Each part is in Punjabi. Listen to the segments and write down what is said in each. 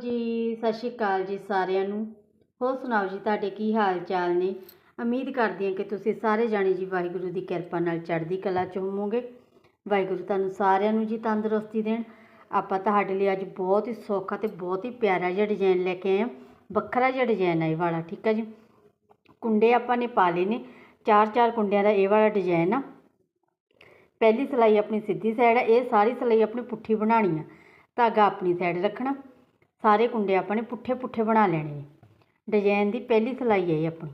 ਜੀ, ਸਤਿ ਸ਼੍ਰੀ ਅਕਾਲ ਜੀ ਸਾਰਿਆਂ ਨੂੰ। ਹੋਰ ਸੁਣਾਓ ਜੀ, ਤੁਹਾਡੇ ਕੀ ਹਾਲ ਚਾਲ ਨੇ? ਉਮੀਦ ਕਰਦੀ ਹਾਂ ਕਿ ਤੁਸੀਂ ਸਾਰੇ ਜਾਣੇ ਜੀ ਵਾਹਿਗੁਰੂ ਦੀ ਕਿਰਪਾ ਨਾਲ ਚੜ੍ਹਦੀ ਕਲਾ 'ਚ ਹੋਵੋਗੇ। ਵਾਹਿਗੁਰੂ ਤੁਹਾਨੂੰ ਸਾਰਿਆਂ ਨੂੰ ਜੀ ਤੰਦਰੁਸਤੀ ਦੇਣ। ਆਪਾਂ ਤੁਹਾਡੇ ਲਈ ਅੱਜ ਬਹੁਤ ਹੀ ਸੌਖਾ ਤੇ ਬਹੁਤ ਹੀ ਪਿਆਰਾ ਜਿਹਾ ਡਿਜ਼ਾਈਨ ਲੈ ਕੇ ਆਏ ਹਾਂ। ਵੱਖਰਾ ਜਿਹਾ ਡਿਜ਼ਾਈਨ ਹੈ ਇਹ ਵਾਲਾ, ਠੀਕ ਹੈ ਜੀ? ਕੁੰਡੇ ਆਪਾਂ ਨੇ ਪਾ ਲਏ ਨੇ। ਚਾਰ ਚਾਰ ਕੁੰਡਿਆਂ ਦਾ ਇਹ ਵਾਲਾ ਡਿਜ਼ਾਈਨ ਆ। ਪਹਿਲੀ ਸਿਲਾਈ ਆਪਣੀ ਸਿੱਧੀ ਸਾਈਡ ਹੈ ਇਹ ਸਾਰੀ ਸਿਲਾਈ ਆਪਣੀ ਪੁੱਠੀ ਬਣਾਉਣੀ ਆ। ਧਾਗਾ ਆਪਣੀ ਸਾਈਡ ਰੱਖਣਾ। ਸਾਰੇ ਕੁੰਡੇ ਆਪਾਂ ਨੇ ਪੁੱਠੇ ਪੁੱਠੇ ਬਣਾ ਲੈਣੇ ਨੇ। ਡਿਜ਼ਾਈਨ ਦੀ ਪਹਿਲੀ ਸਿਲਾਈ ਹੈ ਇਹ ਆਪਣੀ।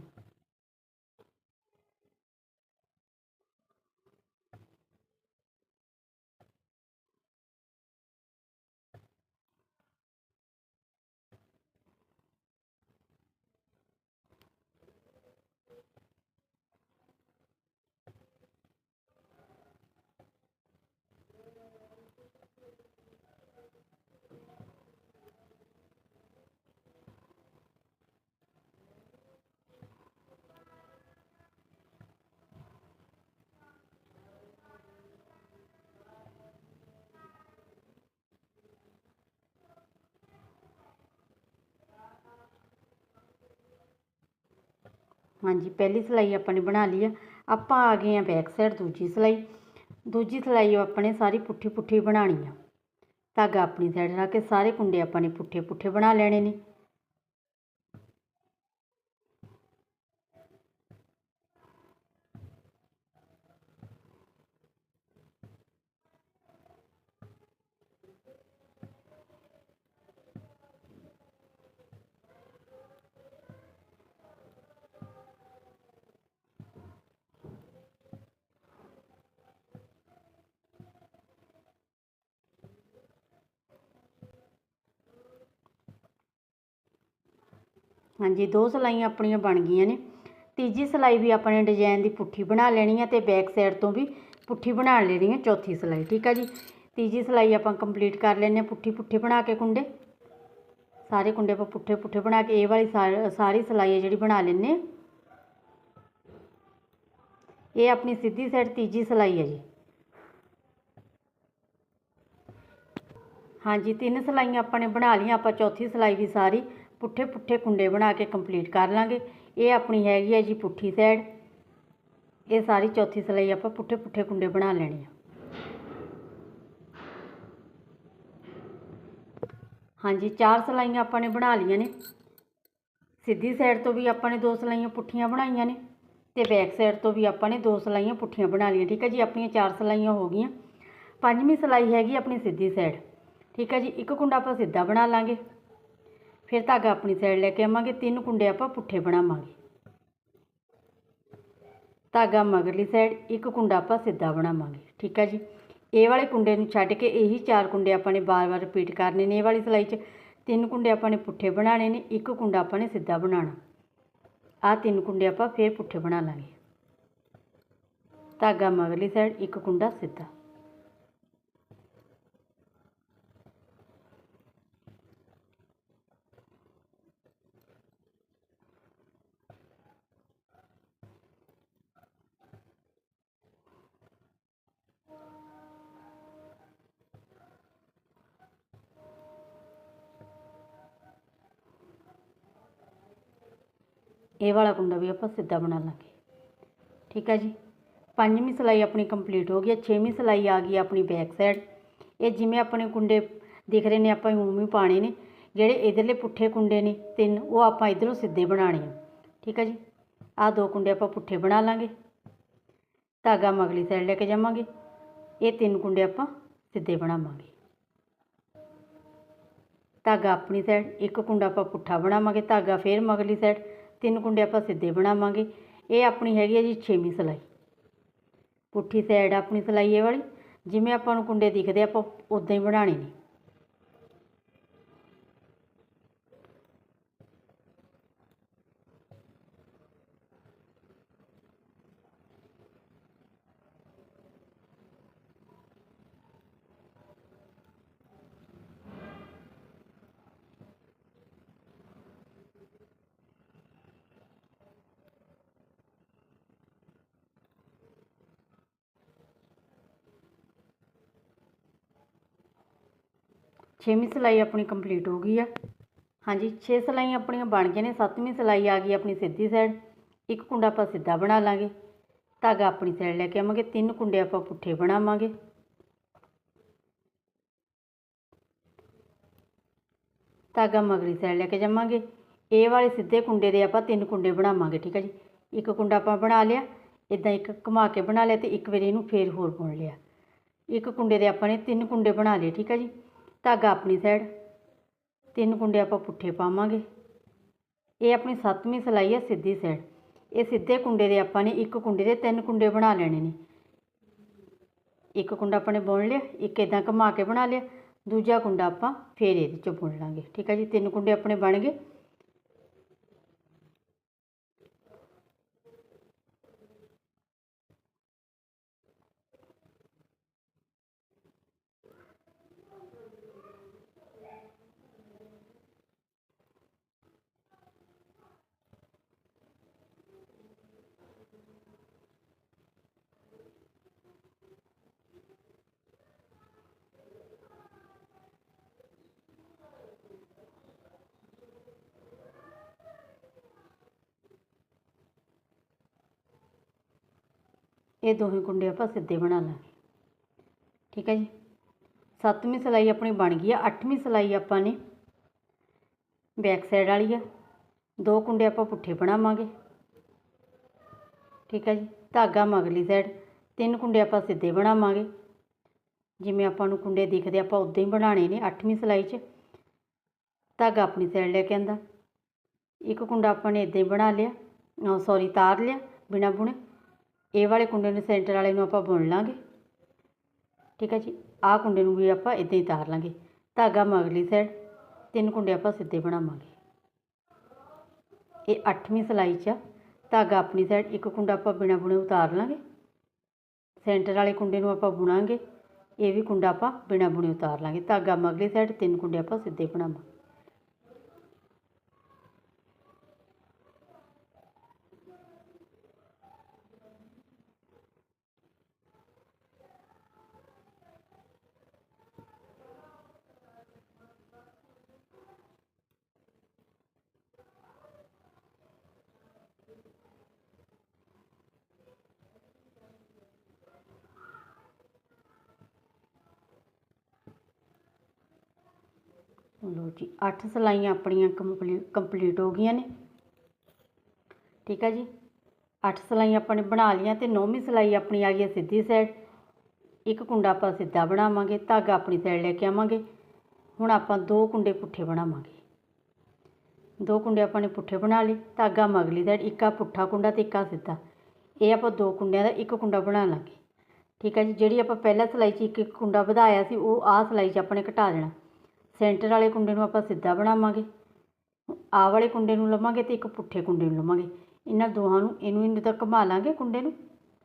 ਹਾਂਜੀ, ਪਹਿਲੀ ਸਿਲਾਈ ਆਪਾਂ ਨੇ ਬਣਾ ਲਈ ਆ। ਆਪਾਂ ਆ ਗਏ ਆ ਬੈਕ ਸਾਈਡ ਦੂਜੀ ਸਿਲਾਈ। ਦੂਜੀ ਸਿਲਾਈ ਆਪਾਂ ਨੇ ਸਾਰੀ ਪੁੱਠੀ ਪੁੱਠੀ ਬਣਾਉਣੀ ਆ। ਧਾਗਾ ਆਪਣੀ ਸਾਈਡ ਰੱਖ ਕੇ ਸਾਰੇ ਕੁੰਡੇ ਆਪਾਂ ਨੇ ਪੁੱਠੇ ਪੁੱਠੇ ਬਣਾ ਲੈਣੇ ਨੇ। ਹਾਂਜੀ, ਦੋ ਸਿਲਾਈਆਂ ਆਪਣੀਆਂ ਬਣ ਗਈਆਂ ਨੇ। ਤੀਜੀ ਸਿਲਾਈ ਵੀ ਆਪਣੇ ਡਿਜ਼ਾਈਨ ਦੀ ਪੁੱਠੀ ਬਣਾ ਲੈਣੀ ਹੈ ਤੇ ਬੈਕ ਸਾਈਡ ਤੋਂ ਵੀ ਪੁੱਠੀ ਬਣਾ ਲੈਣੀ ਹੈ ਚੌਥੀ ਸਿਲਾਈ, ਠੀਕ ਆ ਜੀ? ਤੀਜੀ ਸਿਲਾਈ ਆਪਾਂ ਕੰਪਲੀਟ ਕਰ ਲੈਂਦੇ ਹਾਂ ਪੁੱਠੀ ਪੁੱਠੀ ਬਣਾ ਕੇ ਕੁੰਡੇ। ਸਾਰੇ ਕੁੰਡੇ ਆਪਾਂ ਪੁੱਠੇ ਪੁੱਠੇ ਬਣਾ ਕੇ, ਇਹ ਵਾਲੀ ਸਾਰੀ ਸਿਲਾਈ ਹੈ ਜਿਹੜੀ ਬਣਾ ਲੈਂਦੇ ਇਹ ਆਪਣੀ ਸਿੱਧੀ ਸਾਈਡ ਤੀਜੀ ਸਿਲਾਈ ਹੈ ਜੀ। ਹਾਂਜੀ, ਤਿੰਨ ਸਿਲਾਈਆਂ ਆਪਾਂ ਨੇ ਬਣਾ ਲਈਆਂ, ਆਪਾਂ ਚੌਥੀ ਸਿਲਾਈ ਵੀ ਸਾਰੀ। ਪੁੱਠੇ ਪੁੱਠੇ ਕੁੰਡੇ ਬਣਾ ਕੇ ਕੰਪਲੀਟ ਕਰ ਲਾਂਗੇ। ਇਹ ਆਪਣੀ ਹੈਗੀ ਹੈ ਜੀ ਪੁੱਠੀ ਸਾਈਡ ਇਹ ਸਾਰੀ ਚੌਥੀ ਸਿਲਾਈ ਆਪਾਂ ਪੁੱਠੇ ਪੁੱਠੇ ਕੁੰਡੇ ਬਣਾ ਲੈਣੇ ਆ। ਹਾਂਜੀ, ਚਾਰ ਸਿਲਾਈਆਂ ਆਪਾਂ ਨੇ ਬਣਾ ਲਈਆਂ ਨੇ। ਸਿੱਧੀ ਸਾਈਡ ਤੋਂ ਵੀ ਆਪਾਂ ਨੇ ਦੋ ਸਿਲਾਈਆਂ ਪੁੱਠੀਆਂ ਬਣਾਈਆਂ ਨੇ ਤੇ ਬੈਕ ਸਾਈਡ ਤੋਂ ਵੀ ਆਪਾਂ ਨੇ ਦੋ ਸਿਲਾਈਆਂ ਪੁੱਠੀਆਂ ਬਣਾ ਲਈਆਂ। ਠੀਕ ਹੈ ਜੀ, ਆਪਣੀਆਂ ਚਾਰ ਸਿਲਾਈਆਂ ਹੋ ਗਈਆਂ। ਪੰਜਵੀਂ ਸਿਲਾਈ ਹੈਗੀ ਆਪਣੀ ਸਿੱਧੀ ਸਾਈਡ ਠੀਕ ਹੈ ਜੀ, ਇੱਕ ਕੁੰਡਾ ਆਪਾਂ ਸਿੱਧਾ ਬਣਾ ਲਾਂਗੇ। ਫਿਰ ਧਾਗਾ ਆਪਣੀ ਸਾਈਡ ਲੈ ਕੇ ਆਵਾਂਗੇ, ਤਿੰਨ ਕੁੰਡੇ ਆਪਾਂ ਪੁੱਠੇ ਬਣਾਵਾਂਗੇ। ਧਾਗਾ ਮਗਰਲੀ ਸਾਈਡ ਇੱਕ ਕੁੰਡਾ ਆਪਾਂ ਸਿੱਧਾ ਬਣਾਵਾਂਗੇ, ਠੀਕ ਹੈ ਜੀ? ਇਹ ਵਾਲੇ ਕੁੰਡੇ ਨੂੰ ਛੱਡ ਕੇ ਇਹੀ ਚਾਰ ਕੁੰਡੇ ਆਪਾਂ ਨੇ ਬਾਰ-ਬਾਰ ਰਿਪੀਟ ਕਰਨੇ ਨੇ, ਇਹ ਵਾਲੀ ਸਿਲਾਈ 'ਚ ਤਿੰਨ ਕੁੰਡੇ ਆਪਾਂ ਨੇ ਪੁੱਠੇ ਬਣਾਣੇ ਨੇ, ਇੱਕ ਕੁੰਡਾ ਆਪਾਂ ਨੇ ਸਿੱਧਾ ਬਣਾਉਣਾ। ਆਹ ਤਿੰਨ ਕੁੰਡੇ ਆਪਾਂ ਫੇਰ ਪੁੱਠੇ ਬਣਾ ਲਾਂਗੇ। ਧਾਗਾ ਮਗਰਲੀ ਸਾਈਡ ਇੱਕ ਕੁੰਡਾ ਸਿੱਧਾ। ਇਹ ਵਾਲਾ ਕੁੰਡਾ ਵੀ ਆਪਾਂ ਸਿੱਧਾ ਬਣਾ ਲਾਂਗੇ। ਠੀਕ ਹੈ ਜੀ? ਪੰਜਵੀਂ ਸਿਲਾਈ ਆਪਣੀ ਕੰਪਲੀਟ ਹੋ ਗਈ ਛੇਵੀਂ ਸਿਲਾਈ ਆ ਗਈ ਆਪਣੀ ਬੈਕ ਸਾਈਡ ਇਹ ਜਿਵੇਂ ਆਪਣੇ ਕੁੰਡੇ ਦਿਖ ਰਹੇ ਨੇ, ਆਪਾਂ ਉਵੇਂ ਹੀ ਪਾਣੇ ਨੇ। ਜਿਹੜੇ ਇਧਰਲੇ ਪੁੱਠੇ ਕੁੰਡੇ ਨੇ, ਤਿੰਨ, ਉਹ ਆਪਾਂ ਇਧਰੋਂ ਸਿੱਧੇ ਬਣਾਣੇ ਆ। ਠੀਕ ਹੈ ਜੀ? ਆਹ ਦੋ ਕੁੰਡੇ ਆਪਾਂ ਪੁੱਠੇ ਬਣਾ ਲਾਂਗੇ। ਧਾਗਾ ਮਗਲੀ ਸਾਈਡ ਲੈ ਕੇ ਜਾਵਾਂਗੇ। ਇਹ ਤਿੰਨ ਕੁੰਡੇ ਆਪਾਂ ਸਿੱਧੇ ਬਣਾਵਾਂਗੇ। ਧਾਗਾ ਆਪਣੀ ਸਾਈਡ ਇੱਕ ਕੁੰਡਾ ਆਪਾਂ ਪੁੱਠਾ ਬਣਾਵਾਂਗੇ। ਧਾਗਾ ਫੇਰ ਮਗਲੀ ਸਾਈਡ ਤਿੰਨ ਕੁੰਡੇ ਆਪਾਂ ਸਿੱਧੇ ਬਣਾਵਾਂਗੇ। ਇਹ ਆਪਣੀ ਹੈਗੀ ਹੈ ਜੀ ਛੇਵੀਂ ਸਿਲਾਈ। ਪੁੱਠੀ ਸਾਈਡ ਆਪਣੀ ਸਿਲਾਈ ਇਹ ਵਾਲੀ। ਜਿਵੇਂ ਆਪਾਂ ਨੂੰ ਕੁੰਡੇ ਦਿਖਦੇ ਆਪਾਂ ਉਦਾਂ ਹੀ ਬਣਾਣੇ ਨੇ। ਛੇਵੀਂ ਸਿਲਾਈ ਆਪਣੀ ਕੰਪਲੀਟ ਹੋ ਗਈ ਆ। ਹਾਂਜੀ 6 ਸਿਲਾਈਆਂ ਆਪਣੀਆਂ ਬਣ ਗਈਆਂ ਨੇ, ਸੱਤਵੀਂ ਸਿਲਾਈ ਆ ਗਈ ਆਪਣੀ ਸਿੱਧੀ ਸਾਈਡ ਇੱਕ ਕੁੰਡਾ ਆਪਾਂ ਸਿੱਧਾ ਬਣਾ ਲਾਂਗੇ। ਧਾਗਾ ਆਪਣੀ ਸਾਈਡ ਲੈ ਕੇ ਆਵਾਂਗੇ, ਤਿੰਨ ਕੁੰਡੇ ਆਪਾਂ ਪੁੱਠੇ ਬਣਾਵਾਂਗੇ। ਧਾਗਾ ਮਗਰੀ ਸਾਈਡ ਲੈ ਕੇ ਜਾਵਾਂਗੇ। ਇਹ ਵਾਲੇ ਸਿੱਧੇ ਕੁੰਡੇ ਦੇ ਆਪਾਂ ਤਿੰਨ ਕੁੰਡੇ ਬਣਾਵਾਂਗੇ, ਠੀਕ ਹੈ ਜੀ। ਇੱਕ ਕੁੰਡਾ ਆਪਾਂ ਬਣਾ ਲਿਆ ਇਦਾਂ ਇੱਕ ਘੁਮਾ ਕੇ ਬਣਾ ਲਿਆ ਤੇ ਇੱਕ ਵਾਰੀ ਇਹਨੂੰ ਫੇਰ ਹੋਰ ਬੁਣ ਲਿਆ। ਇੱਕ ਕੁੰਡੇ ਦੇ ਆਪਾਂ ਨੇ ਤਿੰਨ ਕੁੰਡੇ ਬਣਾ ਲਏ, ਠੀਕ ਹੈ ਜੀ। ਧਾਗਾ ਆਪਣੀ ਸਾਈਡ ਤਿੰਨ ਕੁੰਡੇ ਆਪਾਂ ਪੁੱਠੇ ਪਾਵਾਂਗੇ। ਇਹ ਆਪਣੀ ਸੱਤਵੀਂ ਸਿਲਾਈ ਹੈ ਸਿੱਧੀ ਸਾਈਡ ਇਹ ਸਿੱਧੇ ਕੁੰਡੇ ਦੇ ਆਪਾਂ ਨੇ ਇੱਕ ਕੁੰਡੇ ਦੇ ਤਿੰਨ ਕੁੰਡੇ ਬਣਾ ਲੈਣੇ ਨੇ। ਇੱਕ ਕੁੰਡਾ ਆਪਾਂ ਨੇ ਬੁਣ ਲਿਆ, ਇੱਕ ਇਦਾਂ ਘੁਮਾ ਕੇ ਬਣਾ ਲਿਆ। ਦੂਜਾ ਕੁੰਡਾ ਆਪਾਂ ਫੇਰ ਇਹਦੇ ਚੋਂ ਬੁਣ ਲਾਂਗੇ। ਠੀਕ ਹੈ ਜੀ, ਤਿੰਨ ਕੁੰਡੇ ਆਪਣੇ ਬਣ ਗਏ। ਇਹ ਦੋਹੇ ਕੁੰਡੇ ਆਪਾਂ ਸਿੱਧੇ ਬਣਾ ਲਾਂਗੇ ਠੀਕ ਹੈ ਜੀ? ਸੱਤਵੀਂ ਸਿਲਾਈ ਆਪਣੀ ਬਣ ਗਈ ਆ, ਅੱਠਵੀਂ ਸਿਲਾਈ ਆਪਾਂ ਨੇ। ਬੈਕ ਸਾਈਡ ਵਾਲੀ ਆ। ਦੋ ਕੁੰਡੇ ਆਪਾਂ ਪੁੱਠੇ ਬਣਾਵਾਂਗੇ। ਠੀਕ ਹੈ ਜੀ? ਧਾਗਾ ਮਗਲੀ ਸਾਈਡ ਤਿੰਨ ਕੁੰਡੇ ਆਪਾਂ ਸਿੱਧੇ ਬਣਾਵਾਂਗੇ। ਜਿਵੇਂ ਆਪਾਂ ਨੂੰ ਕੁੰਡੇ ਦਿਖਦੇ, ਆਪਾਂ ਉਦਾਂ ਹੀ ਬਣਾਉਣੇ ਨੇ ਅੱਠਵੀਂ ਸਿਲਾਈ 'ਚ। ਧਾਗਾ ਆਪਣੀ ਸਾਈਡ ਲੈ ਕੇ ਆਂਦਾ। ਇੱਕ ਕੁੰਡਾ ਆਪਾਂ ਨੇ ਇਦਾਂ ਹੀ ਬਣਾ ਲਿਆ। ਸੌਰੀ ਤਾਰ ਲਿਆ ਬਿਨਾ ਬੁਣੇ। ਇਹ ਵਾਲੇ ਕੁੰਡੇ ਨੂੰ ਸੈਂਟਰ ਵਾਲੇ ਨੂੰ ਆਪਾਂ ਬੁਣ ਲਾਂਗੇ। ਠੀਕ ਹੈ ਜੀ? ਆਹ ਕੁੰਡੇ ਨੂੰ ਵੀ ਆਪਾਂ ਇਦਾਂ ਹੀ ਤਾਰ ਲਾਂਗੇ। ਧਾਗਾ ਮਗਲੀ ਸਾਈਡ ਤਿੰਨ ਕੁੰਡੇ ਆਪਾਂ ਸਿੱਧੇ ਬਣਾਵਾਂਗੇ। ਇਹ 8ਵੀਂ ਸਿਲਾਈ 'ਚ ਆ। ਧਾਗਾ ਆਪਣੀ ਸਾਈਡ ਇੱਕ ਕੁੰਡਾ ਆਪਾਂ ਬਿਨਾ ਬੁਣੇ ਉਤਾਰ ਲਾਂਗੇ। ਸੈਂਟਰ ਵਾਲੇ ਕੁੰਡੇ ਨੂੰ ਆਪਾਂ ਬੁਣਾਂਗੇ। ਇਹ ਵੀ ਕੁੰਡਾ ਆਪਾਂ ਬਿਨਾ ਬੁਣੇ ਉਤਾਰ ਲਾਂਗੇ। ਧਾਗਾ ਮਗਲੀ ਸਾਈਡ ਤਿੰਨ ਕੁੰਡੇ ਆਪਾਂ ਸਿੱਧੇ ਬਣਾਵਾਂਗੇ। ਲੋ ਜੀ 8 ਸਿਲਾਈਆਂ ਆਪਣੀਆਂ ਕੰਪਲੀਟ ਕੰਪਲੀਟ ਹੋ ਗਈਆਂ ਨੇ। ਠੀਕ ਹੈ ਜੀ? 8 ਸਿਲਾਈਆਂ ਆਪਾਂ ਨੇ ਬਣਾ ਲਈਆਂ ਤੇ 9ਵੀਂ ਸਿਲਾਈ ਆਪਣੀ ਆ ਗਈ ਹੈ ਸਿੱਧੀ ਸਾਈਡ ਇੱਕ ਕੁੰਡਾ ਆਪਾਂ ਸਿੱਧਾ ਬਣਾਵਾਂਗੇ, ਧਾਗਾ ਆਪਣੀ ਸਾਈਡ ਲੈ ਕੇ ਆਵਾਂਗੇ। ਹੁਣ ਆਪਾਂ ਦੋ ਕੁੰਡੇ ਪੁੱਠੇ ਬਣਾਵਾਂਗੇ। ਦੋ ਕੁੰਡੇ ਆਪਾਂ ਨੇ ਪੁੱਠੇ ਬਣਾ ਲਏ, ਧਾਗਾ ਮਗਲੀ ਸਾਈਡ ਇੱਕਾ ਪੁੱਠਾ ਕੁੰਡਾ ਤੇ ਇੱਕਾ ਸਿੱਧਾ। ਇਹ ਆਪਾਂ ਦੋ ਕੁੰਡਿਆਂ ਦਾ ਇੱਕ ਕੁੰਡਾ ਬਣਾ ਲਾਂਗੇ। ਠੀਕ ਹੈ ਜੀ, ਜਿਹੜੀ ਆਪਾਂ ਪਹਿਲਾਂ ਸਿਲਾਈ 'ਚ ਇੱਕ ਇੱਕ ਕੁੰਡਾ ਵਧਾਇਆ ਸੀ, ਉਹ ਆਹ ਸਿਲਾਈ 'ਚ ਆਪਾਂ ਨੇ ਘਟਾ ਦੇਣਾ। ਸੈਂਟਰ ਵਾਲੇ ਕੁੰਡੇ ਨੂੰ ਆਪਾਂ ਸਿੱਧਾ ਬਣਾਵਾਂਗੇ। ਆਹ ਵਾਲੇ ਕੁੰਡੇ ਨੂੰ ਲਵਾਂਗੇ ਤੇ ਇੱਕ ਪੁੱਠੇ ਕੁੰਡੇ ਨੂੰ ਲਵਾਂਗੇ। ਇਹਨਾਂ ਦੋਹਾਂ ਨੂੰ, ਇਹਨੂੰ ਇਹਨੂੰ ਤਾਂ ਘੁਮਾ ਲਾਂਗੇ ਕੁੰਡੇ ਨੂੰ,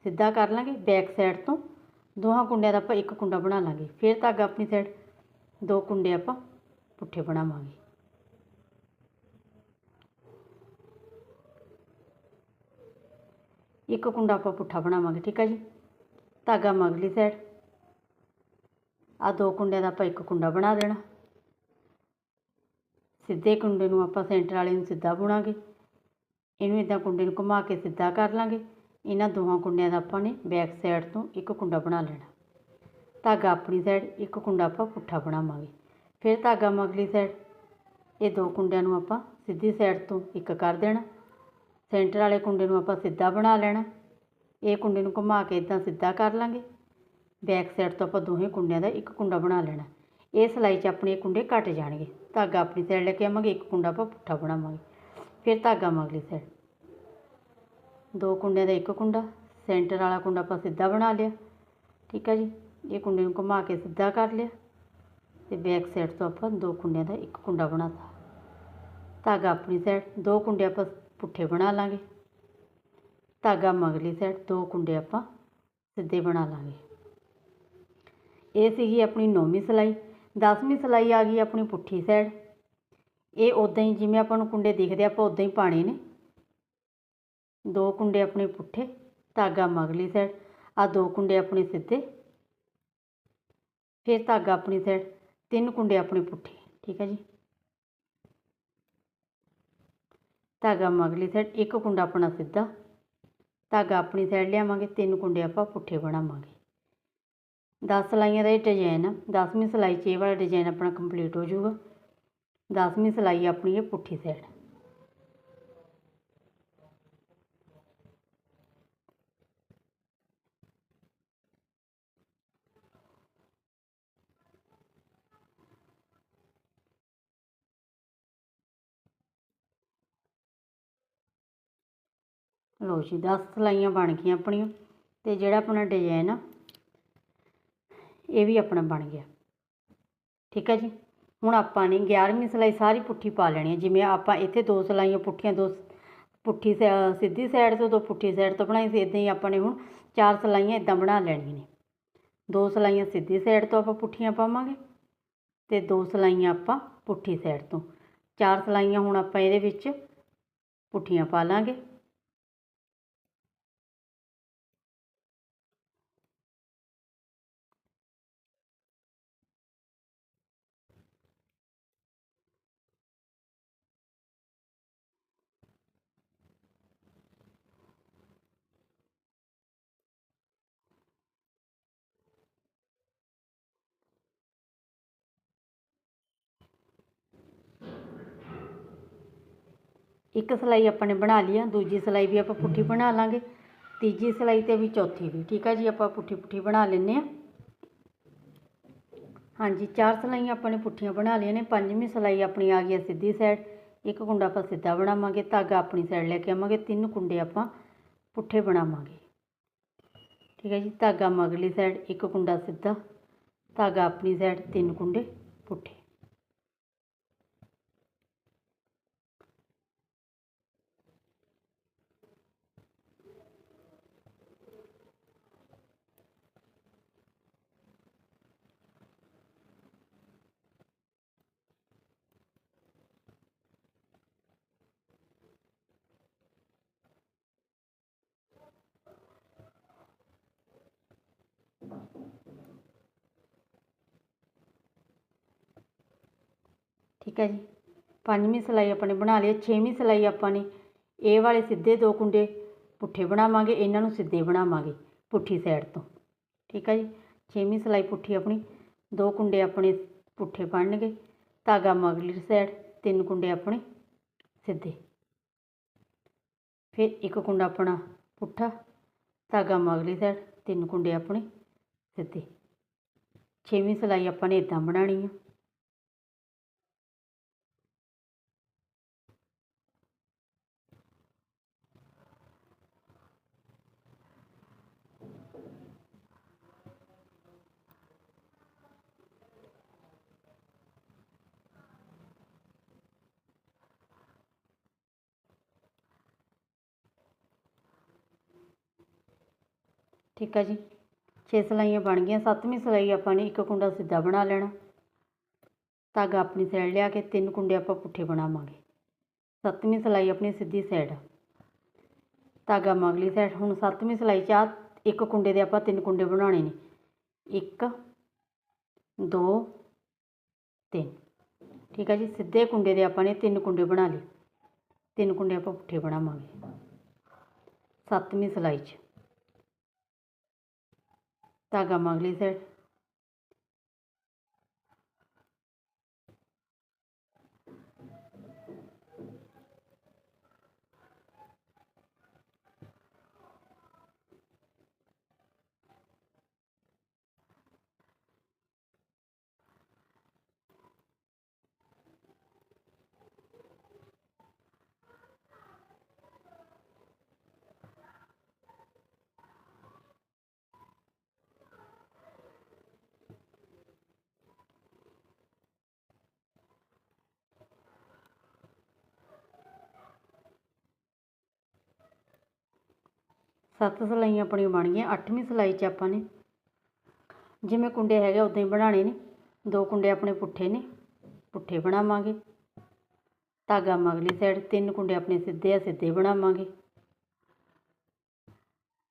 ਸਿੱਧਾ ਕਰ ਲਾਂਗੇ ਬੈਕ ਸਾਈਡ ਤੋਂ। ਦੋਹਾਂ ਕੁੰਡਿਆਂ ਦਾ ਆਪਾਂ ਇੱਕ ਕੁੰਡਾ ਬਣਾ ਲਾਂਗੇ। ਫਿਰ ਧਾਗਾ ਆਪਣੀ ਸਾਈਡ, ਦੋ ਕੁੰਡੇ ਆਪਾਂ ਪੁੱਠੇ ਬਣਾਵਾਂਗੇ। ਇੱਕ ਕੁੰਡਾ ਆਪਾਂ ਪੁੱਠਾ ਬਣਾਵਾਂਗੇ, ਠੀਕ ਹੈ ਜੀ? ਧਾਗਾ ਮਗਲੀ ਸਾਈਡ। ਆ ਦੋ ਕੁੰਡਿਆਂ ਦਾ ਆਪਾਂ ਇੱਕ ਕੁੰਡਾ ਬਣਾ ਦੇਣਾ। ਸਿੱਧੇ ਕੁੰਡੇ ਨੂੰ ਆਪਾਂ ਸੈਂਟਰ ਵਾਲੇ ਨੂੰ ਸਿੱਧਾ ਬੁਣਾਂਗੇ। ਇਹਨੂੰ ਇਦਾਂ ਕੁੰਡੇ ਨੂੰ ਘੁਮਾ ਕੇ ਸਿੱਧਾ ਕਰ ਲਾਂਗੇ। ਇਹਨਾਂ ਦੋਹਾਂ ਕੁੰਡਿਆਂ ਦਾ ਆਪਾਂ ਨੇ ਬੈਕ ਸਾਈਡ ਤੋਂ ਇੱਕ ਕੁੰਡਾ ਬਣਾ ਲੈਣਾ। ਧਾਗਾ ਆਪਣੀ ਸਾਈਡ ਇੱਕ ਕੁੰਡਾ ਆਪਾਂ ਪੁੱਠਾ ਬਣਾਵਾਂਗੇ। ਫਿਰ ਧਾਗਾ ਮਗਲੀ ਸਾਈਡ ਇਹ ਦੋ ਕੁੰਡਿਆਂ ਨੂੰ ਆਪਾਂ ਸਿੱਧੀ ਸਾਈਡ ਤੋਂ ਇੱਕ ਕਰ ਦੇਣਾ। ਸੈਂਟਰ ਵਾਲੇ ਕੁੰਡੇ ਨੂੰ ਆਪਾਂ ਸਿੱਧਾ ਬਣਾ ਲੈਣਾ। ਇਹ ਕੁੰਡੇ ਨੂੰ ਘੁਮਾ ਕੇ ਇਦਾਂ ਸਿੱਧਾ ਕਰ ਲਾਂਗੇ। ਬੈਕ ਸਾਈਡ ਤੋਂ ਆਪਾਂ ਦੋਹੇ ਕੁੰਡਿਆਂ ਦਾ ਇੱਕ ਕੁੰਡਾ ਬਣਾ ਲੈਣਾ। ਇਹ ਸਿਲਾਈ 'ਚ ਆਪਣੇ ਕੁੰਡੇ ਕੱਟ ਜਾਣਗੇ। ਧਾਗਾ ਆਪਣੀ ਸਾਈਡ ਲੈ ਕੇ ਆਵਾਂਗੇ, ਇੱਕ ਕੁੰਡਾ ਆਪਾਂ ਪੁੱਠਾ ਬਣਾਵਾਂਗੇ। ਫਿਰ ਧਾਗਾ ਮਗਲੀ ਸਾਈਡ। ਦੋ ਕੁੰਡਿਆਂ ਦਾ ਇੱਕ ਕੁੰਡਾ, ਸੈਂਟਰ ਵਾਲਾ ਕੁੰਡਾ ਆਪਾਂ ਸਿੱਧਾ ਬਣਾ ਲਿਆ। ਠੀਕ ਹੈ ਜੀ? ਇਹ ਕੁੰਡੇ ਨੂੰ ਘੁਮਾ ਕੇ ਸਿੱਧਾ ਕਰ ਲਿਆ। ਤੇ ਬੈਕ ਸਾਈਡ ਤੋਂ ਆਪਾਂ ਦੋ ਕੁੰਡਿਆਂ ਦਾ ਇੱਕ ਕੁੰਡਾ ਬਣਾਤਾ। ਧਾਗਾ ਆਪਣੀ ਸਾਈਡ, ਦੋ ਕੁੰਡੇ ਆਪਾਂ ਪੁੱਠੇ ਬਣਾ ਲਾਂਗੇ। ਧਾਗਾ ਮਗਲੀ ਸਾਈਡ, ਦੋ ਕੁੰਡੇ ਆਪਾਂ ਸਿੱਧੇ ਬਣਾ ਲਾਂਗੇ। ਇਹ ਸੀਗੀ ਆਪਣੀ ਨੌਵੀਂ ਸਿਲਾਈ। 10ਵੀਂ ਸਿਲਾਈ ਆ ਗਈ ਆਪਣੀ ਪੁੱਠੀ ਸਾਈਡ ਇਹ ਉਦਾਂ ਹੀ ਜਿਵੇਂ ਆਪਾਂ ਨੂੰ ਕੁੰਡੇ ਦਿਖਦੇ ਆਪਾਂ ਉਦਾਂ ਹੀ ਪਾਣੇ ਨੇ। ਦੋ ਕੁੰਡੇ ਆਪਣੇ ਪੁੱਠੇ, ਧਾਗਾ ਮਗਲੀ ਸਾਈਡ ਆ ਦੋ ਕੁੰਡੇ ਆਪਣੇ ਸਿੱਧੇ। ਫਿਰ ਧਾਗਾ ਆਪਣੀ ਸਾਈਡ ਤਿੰਨ ਕੁੰਡੇ ਆਪਣੇ ਪੁੱਠੇ, ਠੀਕ ਹੈ ਜੀ। ਧਾਗਾ ਮਗਲੀ ਸਾਈਡ ਇੱਕ ਕੁੰਡਾ ਆਪਣਾ ਸਿੱਧਾ। ਧਾਗਾ ਆਪਣੀ ਸਾਈਡ ਲਿਆਵਾਂਗੇ, ਤਿੰਨ ਕੁੰਡੇ ਆਪਾਂ ਪੁੱਠੇ ਬਣਾਵਾਂਗੇ। 10 ਸਲਾਈਆਂ ਦਾ ਇਹ ਡਿਜ਼ਾਈਨ ਆ 10ਵੀਂ ਸਲਾਈ 'ਚ ਇਹ ਵਾਲਾ ਡਿਜ਼ਾਈਨ ਆਪਣਾ ਕੰਪਲੀਟ ਹੋ ਜਾਊਗਾ। 10ਵੀਂ ਸਲਾਈ ਆਪਣੀ ਇਹ ਪੁੱਠੀ ਸਾਈਡ ਲਓ ਜੀ 10 ਸਲਾਈਆਂ ਬਣ ਗਈਆਂ ਆਪਣੀਆਂ, ਤੇ ਜਿਹੜਾ ਆਪਣਾ ਡਿਜ਼ਾਈਨ ਆ ਇਹ ਵੀ ਆਪਣਾ ਬਣ ਗਿਆ। ਠੀਕ ਹੈ ਜੀ? ਹੁਣ ਆਪਾਂ ਨੇ 11ਵੀਂ ਸਲਾਈ ਸਾਰੀ ਪੁੱਠੀ ਪਾ ਲੈਣੀ ਹੈ ਜਿਵੇਂ ਆਪਾਂ ਇੱਥੇ ਦੋ ਸਲਾਈਆਂ ਪੁੱਠੀਆਂ, ਦੋ ਪੁੱਠੀ ਸੈ- ਸਿੱਧੀ ਸਾਈਡ ਤੋਂ ਦੋ ਪੁੱਠੀ ਸਾਈਡ ਤੋਂ ਬਣਾਈ ਸੀ। ਇਦਾਂ ਹੀ ਆਪਾਂ ਨੇ ਹੁਣ ਚਾਰ ਸਲਾਈਆਂ ਇਦਾਂ ਬਣਾ ਲੈਣੀਆਂ ਨੇ। ਦੋ ਸਲਾਈਆਂ ਸਿੱਧੀ ਸਾਈਡ ਤੋਂ ਆਪਾਂ ਪੁੱਠੀਆਂ ਪਾਵਾਂਗੇ ਤੇ ਦੋ ਸਲਾਈਆਂ ਆਪਾਂ ਪੁੱਠੀ ਸਾਈਡ ਤੋਂ। ਚਾਰ ਸਲਾਈਆਂ ਹੁਣ ਆਪਾਂ ਇਹਦੇ ਵਿੱਚ ਪੁੱਠੀਆਂ ਪਾ ਲਾਂਗੇ। ਇੱਕ ਸਿਲਾਈ ਆਪਾਂ ਨੇ ਬਣਾ ਲਈ ਆ, ਦੂਜੀ ਸਿਲਾਈ ਵੀ ਆਪਾਂ ਪੁੱਠੀ ਬਣਾ ਲਾਂਗੇ, ਤੀਜੀ ਸਿਲਾਈ ਤੇ ਵੀ ਚੌਥੀ ਵੀ, ਠੀਕ ਆ ਜੀ? ਆਪਾਂ ਪੁੱਠੀ ਪੁੱਠੀ ਬਣਾ ਲੈਂਦੇ ਆ। ਹਾਂਜੀ, ਚਾਰ ਸਿਲਾਈਆਂ ਆਪਾਂ ਨੇ ਪੁੱਠੀਆਂ ਬਣਾ ਲਈਆਂ ਨੇ, ਪੰਜਵੀਂ ਸਿਲਾਈ ਆਪਣੀ ਆ ਗਈ ਆ ਸਿੱਧੀ ਸਾਈਡ ਇੱਕ ਕੁੰਡਾ ਆਪਾਂ ਸਿੱਧਾ ਬਣਾਵਾਂਗੇ, ਧਾਗਾ ਆਪਣੀ ਸਾਈਡ ਲੈ ਕੇ ਆਵਾਂਗੇ, ਤਿੰਨ ਕੁੰਡੇ ਆਪਾਂ ਪੁੱਠੇ ਬਣਾਵਾਂਗੇ। ਠੀਕ ਹੈ ਜੀ? ਧਾਗਾ ਮਗਲੀ ਸਾਈਡ ਇੱਕ ਕੁੰਡਾ ਸਿੱਧਾ, ਧਾਗਾ ਆਪਣੀ ਸਾਈਡ ਤਿੰਨ ਕੁੰਡੇ ਪੁੱਠੇ। ਠੀਕ ਹੈ ਜੀ। ਪੰਜਵੀਂ ਸਿਲਾਈ ਆਪਾਂ ਨੇ ਬਣਾ ਲਈ, ਛੇਵੀਂ ਸਿਲਾਈ ਆਪਾਂ ਨੇ। ਇਹ ਵਾਲੇ ਸਿੱਧੇ ਦੋ ਕੁੰਡੇ ਪੁੱਠੇ ਬਣਾਵਾਂਗੇ, ਇਹਨਾਂ ਨੂੰ ਸਿੱਧੇ ਬਣਾਵਾਂਗੇ ਪੁੱਠੀ ਸਾਈਡ ਤੋਂ। ਠੀਕ ਹੈ ਜੀ। ਛੇਵੀਂ ਸਿਲਾਈ ਪੁੱਠੀ ਆਪਣੀ, ਦੋ ਕੁੰਡੇ ਆਪਣੇ ਪੁੱਠੇ ਬਣਨਗੇ, ਧਾਗਾ ਮਗਲੀ ਸਾਈਡ ਤਿੰਨ ਕੁੰਡੇ ਆਪਣੇ ਸਿੱਧੇ। ਫਿਰ ਇੱਕ ਕੁੰਡਾ ਆਪਣਾ ਪੁੱਠਾ, ਧਾਗਾ ਮਗਲੀ ਸਾਈਡ ਤਿੰਨ ਕੁੰਡੇ ਆਪਣੇ ਸਿੱਧੇ। ਛੇਵੀਂ ਸਿਲਾਈ ਆਪਾਂ ਨੇ ਇਦਾਂ ਬਣਾਉਣੀ ਆ। ਠੀਕ ਆ ਜੀ। 6 ਸਿਲਾਈਆਂ ਬਣ ਗਈਆਂ, ਸੱਤਵੀਂ ਸਿਲਾਈ ਆਪਾਂ ਨੇ ਇੱਕ ਕੁੰਡਾ ਸਿੱਧਾ ਬਣਾ ਲੈਣਾ। ਧਾਗਾ ਆਪਣੀ ਸਾਈਡ ਲਿਆ ਕੇ ਤਿੰਨ ਕੁੰਡੇ ਆਪਾਂ ਪੁੱਠੇ ਬਣਾਵਾਂਗੇ। ਸੱਤਵੀਂ ਸਿਲਾਈ ਆਪਣੀ ਸਿੱਧੀ ਸਾਈਡ ਧਾਗਾ ਮਗਲੀ ਸਾਈਡ ਹੁਣ ਸੱਤਵੀਂ ਸਿਲਾਈ 'ਚ ਆਹ ਇੱਕ ਕੁੰਡੇ ਦੇ ਆਪਾਂ ਤਿੰਨ ਕੁੰਡੇ ਬਣਾਉਣੇ ਨੇ। ਇੱਕ, ਦੋ, ਤਿੰਨ। ਠੀਕ ਆ ਜੀ, ਸਿੱਧੇ ਕੁੰਡੇ ਦੇ ਆਪਾਂ ਨੇ ਤਿੰਨ ਕੁੰਡੇ ਬਣਾ ਲਏ। ਤਿੰਨ ਕੁੰਡੇ ਆਪਾਂ ਪੁੱਠੇ ਬਣਾਵਾਂਗੇ। ਸੱਤਵੀਂ ਸਿਲਾਈ 'ਚ। ਧਾਗਾ ਮਗਲੀ ਸਾਈਡ ਸੱਤ ਸਿਲਾਈਆਂ ਆਪਣੀਆਂ ਬਣ ਗਈਆਂ, ਅੱਠਵੀਂ ਸਿਲਾਈ 'ਚ ਆਪਾਂ ਨੇ। ਜਿਵੇਂ ਕੁੰਡੇ ਹੈਗੇ ਉਦਾਂ ਹੀ ਬਣਾਉਣੇ ਨੇ। ਦੋ ਕੁੰਡੇ ਆਪਣੇ ਪੁੱਠੇ ਨੇ, ਪੁੱਠੇ ਬਣਾਵਾਂਗੇ। ਧਾਗਾ ਮਗਲੀ ਸਾਈਡ ਤਿੰਨ ਕੁੰਡੇ ਆਪਣੇ ਸਿੱਧੇ ਆ, ਸਿੱਧੇ ਬਣਾਵਾਂਗੇ।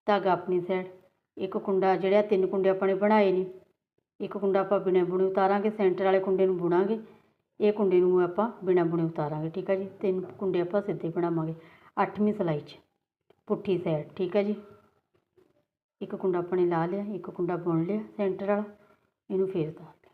ਧਾਗਾ ਆਪਣੀ ਸਾਈਡ ਇੱਕ ਕੁੰਡਾ ਜਿਹੜਾ ਤਿੰਨ ਕੁੰਡੇ ਆਪਾਂ ਨੇ ਬਣਾਏ ਨੇ। ਇੱਕ ਕੁੰਡਾ ਆਪਾਂ ਬਿਨਾਂ ਬੁਣੇ ਉਤਾਰਾਂਗੇ ਸੈਂਟਰ ਵਾਲੇ ਕੁੰਡੇ ਨੂੰ ਬੁਣਾਂਗੇ। ਇਹ ਕੁੰਡੇ ਨੂੰ ਆਪਾਂ ਬਿਨਾਂ ਬੁਣੇ ਉਤਾਰਾਂਗੇ, ਠੀਕ ਹੈ ਜੀ। ਤਿੰਨ ਕੁੰਡੇ ਆਪਾਂ ਸਿੱਧੇ ਬਣਾਵਾਂਗੇ, ਅੱਠਵੀਂ ਸਿਲਾਈ 'ਚ। ਪੁੱਠੀ ਸਾਈਡ ਠੀਕ ਹੈ ਜੀ? ਇੱਕ ਕੁੰਡਾ ਆਪਾਂ ਨੇ ਲਾ ਲਿਆ, ਇੱਕ ਕੁੰਡਾ ਬੁਣ ਲਿਆ ਸੈਂਟਰ ਵਾਲਾ, ਇਹਨੂੰ ਫੇਰ ਉਤਾਰ ਲਿਆ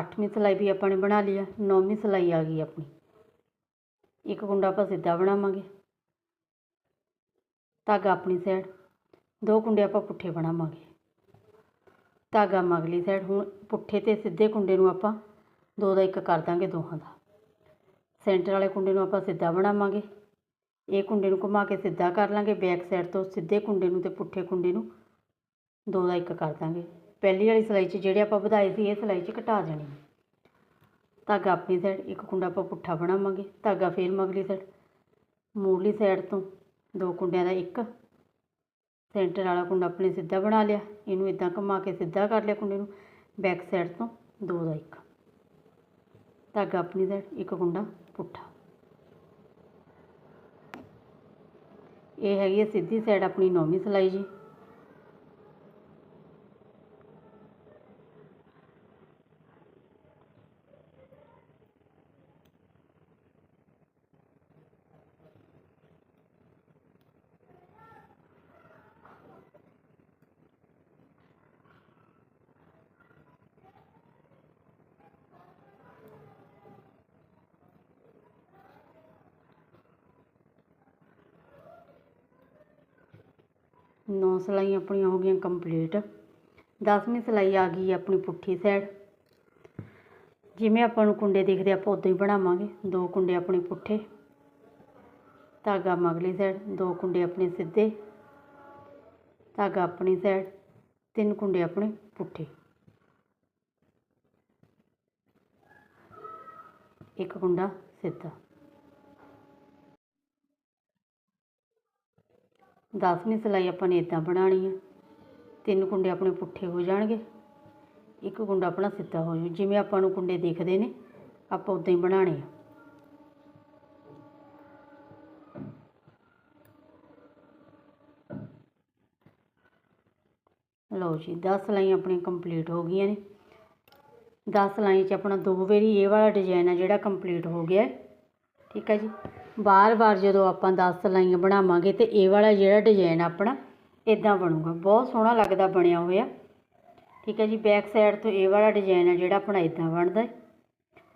ਅੱਠਵੀਂ ਸਿਲਾਈ ਵੀ ਆਪਾਂ ਨੇ ਬਣਾ ਲਈ ਆ, ਨੌਵੀਂ ਸਿਲਾਈ ਆ ਗਈ ਆਪਣੀ। ਇੱਕ ਕੁੰਡਾ ਆਪਾਂ ਸਿੱਧਾ ਬਣਾਵਾਂਗੇ। ਧਾਗਾ ਆਪਣੀ ਸਾਈਡ ਦੋ ਕੁੰਡੇ ਆਪਾਂ ਪੁੱਠੇ ਬਣਾਵਾਂਗੇ। ਧਾਗਾ ਮਗਲੀ ਸਾਈਡ ਹੁਣ ਪੁੱਠੇ ਤੇ ਸਿੱਧੇ ਕੁੰਡੇ ਨੂੰ ਆਪਾਂ ਦੋ ਦਾ ਇੱਕ ਕਰ ਦਾਂਗੇ ਦੋਹਾਂ ਦਾ। ਸੈਂਟਰ ਵਾਲੇ ਕੁੰਡੇ ਨੂੰ ਆਪਾਂ ਸਿੱਧਾ ਬਣਾਵਾਂਗੇ। ਇਹ ਕੁੰਡੇ ਨੂੰ ਘੁਮਾ ਕੇ ਸਿੱਧਾ ਕਰ ਲਾਂਗੇ ਬੈਕ ਸਾਈਡ ਤੋਂ ਸਿੱਧੇ ਕੁੰਡੇ ਨੂੰ ਤੇ ਪੁੱਠੇ ਕੁੰਡੇ ਨੂੰ ਦੋ ਦਾ ਇੱਕ ਕਰ ਦਾਂਗੇ। ਪਹਿਲੀ ਵਾਲੀ ਸਿਲਾਈ 'ਚ ਜਿਹੜੇ ਆਪਾਂ ਵਧਾਏ ਸੀ, ਇਹ ਸਿਲਾਈ 'ਚ ਘਟਾ ਦੇਣੇ। ਨੇ ਧਾਗਾ ਆਪਣੀ ਸਾਈਡ ਇੱਕ ਕੁੰਡਾ ਆਪਾਂ ਪੁੱਠਾ ਬਣਾਵਾਂਗੇ। ਧਾਗਾ ਫੇਰ ਮਗਲੀ ਸਾਈਡ ਮੂਰਲੀ ਸਾਈਡ ਤੋਂ ਦੋ ਕੁੰਡਿਆਂ ਦਾ ਇੱਕ। ਸੈਂਟਰ ਵਾਲਾ ਕੁੰਡਾ ਆਪਣੇ ਸਿੱਧਾ ਬਣਾ ਲਿਆ। ਇਹਨੂੰ ਇਦਾਂ ਘੁਮਾ ਕੇ ਸਿੱਧਾ ਕਰ ਲਿਆ ਕੁੰਡੇ ਨੂੰ। ਬੈਕ ਸਾਈਡ ਤੋਂ ਦੋ ਦਾ ਇੱਕ। ਧਾਗਾ ਆਪਣੀ ਸਾਈਡ ਇੱਕ ਕੁੰਡਾ ਪੁੱਠਾ। ਇਹ ਹੈਗੀ ਹੈ ਸਿੱਧੀ ਸਾਈਡ ਆਪਣੀ ਨੌਵੀਂ ਸਿਲਾਈ ਜੀ। ਨੌ ਸਿਲਾਈਆਂ ਆਪਣੀਆਂ ਹੋ ਗਈਆਂ ਕੰਪਲੀਟ ਦਸਵੀਂ ਸਿਲਾਈ ਆ ਗਈ ਆਪਣੀ ਪੁੱਠੀ ਸਾਈਡ ਜਿਵੇਂ ਆਪਾਂ ਨੂੰ ਕੁੰਡੇ ਦਿਖਦੇ ਆਪਾਂ ਉਦੋਂ ਹੀ ਬਣਾਵਾਂਗੇ। ਦੋ ਕੁੰਡੇ ਆਪਣੇ ਪੁੱਠੇ। ਧਾਗਾ ਮਗਲੀ ਸਾਈਡ ਦੋ ਕੁੰਡੇ ਆਪਣੇ ਸਿੱਧੇ। ਧਾਗਾ ਆਪਣੀ ਸਾਈਡ ਤਿੰਨ ਕੁੰਡੇ ਆਪਣੇ ਪੁੱਠੇ। ਇੱਕ ਕੁੰਡਾ ਸਿੱਧਾ। ਦਸਵੀਂ ਸਿਲਾਈ ਆਪਾਂ ਨੇ ਇਦਾਂ ਬਣਾਉਣੀ ਹੈ ਤਿੰਨ ਕੁੰਡੇ ਆਪਣੇ ਪੁੱਠੇ ਹੋ ਜਾਣਗੇ। ਇੱਕ ਕੁੰਡਾ ਆਪਣਾ ਸਿੱਧਾ ਹੋ ਜੂ ਜਿਵੇਂ ਆਪਾਂ ਨੂੰ ਕੁੰਡੇ ਦਿਖਦੇ ਨੇ, ਆਪਾਂ ਉਦਾਂ ਹੀ ਬਣਾਉਣੇ ਆ। ਲਓ ਜੀ 10 ਸਿਲਾਈਆਂ ਆਪਣੀਆਂ ਕੰਪਲੀਟ ਹੋ ਗਈਆਂ ਨੇ। 10 ਸਿਲਾਈ 'ਚ ਆਪਣਾ ਦੋ ਵਾਰੀ ਇਹ ਵਾਲਾ ਡਿਜ਼ਾਈਨ ਆ ਜਿਹੜਾ ਕੰਪਲੀਟ ਹੋ ਗਿਆ। ਠੀਕ ਹੈ ਜੀ। ਬਾਰ-ਬਾਰ ਜਦੋਂ ਆਪਾਂ 10 ਸਿਲਾਈਆਂ ਬਣਾਵਾਂਗੇ ਤੇ ਇਹ ਵਾਲਾ ਜਿਹੜਾ ਡਿਜ਼ਾਈਨ ਆਪਣਾ ਇਦਾਂ ਬਣੂਗਾ। ਬਹੁਤ ਸੋਹਣਾ ਲੱਗਦਾ ਬਣਿਆ ਹੋਇਆ। ਠੀਕ ਹੈ ਜੀ ਬੈਕ ਸਾਈਡ ਤੋਂ ਇਹ ਵਾਲਾ ਡਿਜ਼ਾਈਨ ਆ ਜਿਹੜਾ ਆਪਣਾ ਇਦਾਂ ਬਣਦਾ ਹੈ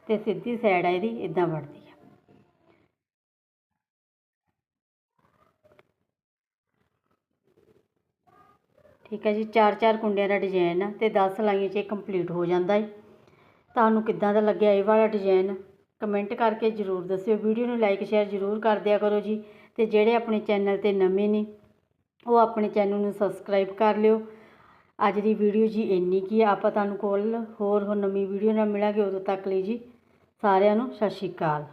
ਤੇ ਸਿੱਧੀ ਸਾਈਡ ਆ ਇਹਦੀ ਇਦਾਂ ਬਣਦੀ ਹੈ ਠੀਕ ਹੈ ਜੀ ਚਾਰ ਚਾਰ ਕੁੰਡਿਆਂ ਦਾ ਡਿਜ਼ਾਈਨ ਆ ਤੇ 10 ਸਿਲਾਈਆਂ 'ਚ ਇਹ ਕੰਪਲੀਟ ਹੋ ਜਾਂਦਾ ਹੈ। ਤੁਹਾਨੂੰ ਕਿੱਦਾਂ ਦਾ ਲੱਗਿਆ ਇਹ ਵਾਲਾ ਡਿਜ਼ਾਈਨ ਕਮੈਂਟ ਕਰਕੇ ਜ਼ਰੂਰ ਦੱਸਿਓ। ਵੀਡੀਓ ਨੂੰ ਲਾਈਕ, ਸ਼ੇਅਰ ਜ਼ਰੂਰ ਕਰ ਦਿਆ ਕਰੋ ਜੀ। ਤੇ ਜਿਹੜੇ ਆਪਣੇ ਚੈਨਲ ਤੇ ਨਵੇਂ ਨੇ, ਉਹ ਆਪਣੇ ਚੈਨਲ ਨੂੰ ਸਬਸਕ੍ਰਾਈਬ ਕਰ ਲਿਓ। ਅੱਜ ਦੀ ਵੀਡੀਓ ਜੀ ਇੰਨੀ ਕੀ ਆ। ਆਪਾਂ ਤੁਹਾਨੂੰ ਕੋਲ ਹੋਰ ਹੋਰ ਨਵੀਂ ਵੀਡੀਓ ਨਾਲ ਮਿਲਾਂਗੇ। ਉਦੋਂ ਤੱਕ ਲਈ ਜੀ ਸਾਰਿਆਂ ਨੂੰ ਸਤਿ ਸ਼੍ਰੀ ਅਕਾਲ।